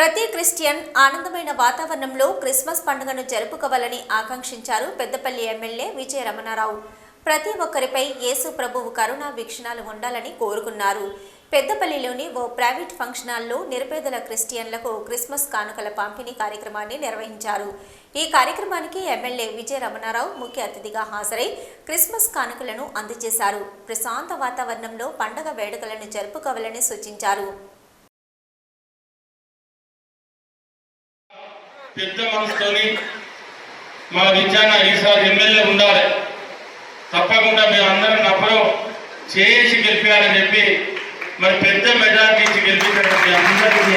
ప్రతి క్రిస్టియన్ ఆనందమైన వాతావరణంలో క్రిస్మస్ పండుగను జరుపుకోవాలని ఆకాంక్షించారు పెద్దపల్లి ఎమ్మెల్యే విజయ రమణారావు ప్రతి ఒక్కరిపై యేసు ప్రభువు కరుణా వీక్షణాలు ఉండాలని కోరుకున్నారు. పెద్దపల్లిలోని ఓ ప్రైవేట్ ఫంక్షన్ హాల్లో నిరుపేదల క్రిస్టియన్లకు క్రిస్మస్ కానుకల పంపిణీ కార్యక్రమాన్ని నిర్వహించారు. ఈ కార్యక్రమానికి ఎమ్మెల్యే విజయ రమణారావు ముఖ్య అతిథిగా హాజరై క్రిస్మస్ కానుకలను అందజేశారు. ప్రశాంత వాతావరణంలో పండగ వేడుకలను జరుపుకోవాలని సూచించారు. పెద్ద మనసుతోని మా విద్యాన ఈసారి ఎమ్మెల్యే ఉండాలి. తప్పకుండా మేము అందరం నవ్వరు చేసి గెలిపించాలని చెప్పి మరి పెద్ద మెజార్టీ ఇచ్చి గెలిపించినటువంటి అందరికీ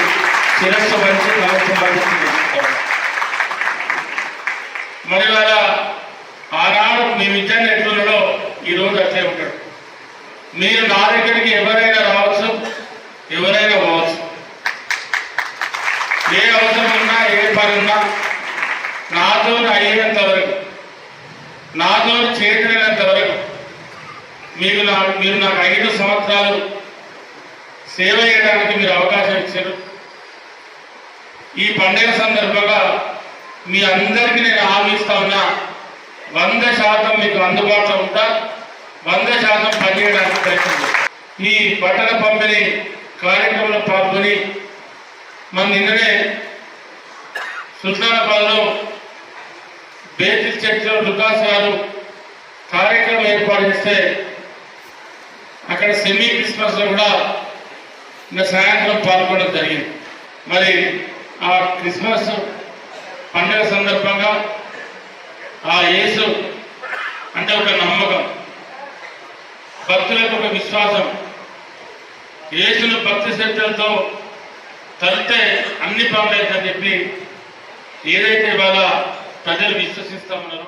శిరస్సు మంచి మరి వాళ్ళ ఆనాడు మీ విద్యాన్ని ఎట్లున్నాడో ఈ రోజు అట్లే ఉంటాడు. మీరు నా దగ్గరికి ఎవరైనా రావచ్చు ఎవరైనా పోవచ్చు. ఏ పరంగా నాతోడు అయ్యేంత వరకు నాతోడు చేతినంత వరకు మీరు నా మీరు నాకు ఐదు సంవత్సరాలు సేవ చేయడానికి మీరు అవకాశం ఇచ్చారు. ఈ పండుగ సందర్భంగా మీ అందరికీ నేను హామీ ఉన్నా వంద శాతం మీకు అందుబాటులో ఉంటా వంద శాతం పనిచేయడానికి ప్రయత్నం ఈ బట్టల పంపిణీ కార్యక్రమంలో పాల్గొని మన నిన్ననే సుల్తానాబాద్లో బేతిల్ చర్చిలో లుకాస్ గారు కార్యక్రమం ఏర్పాటు చేస్తే అక్కడ సెమీ క్రిస్మస్లో కూడా ఇంకా సాయంత్రం పాల్గొనడం జరిగింది. మరి ఆ క్రిస్మస్ పండుగ సందర్భంగా ఆ యేసు అంటే ఒక నమ్మకం భక్తులకు ఒక విశ్వాసం. యేసును భక్తి శ్రద్ధలతో తలితే అన్ని పనులైందని చెప్పి ఏదైతే ఇవాళ ప్రజలు విశ్వసిస్తా ఉన్నారో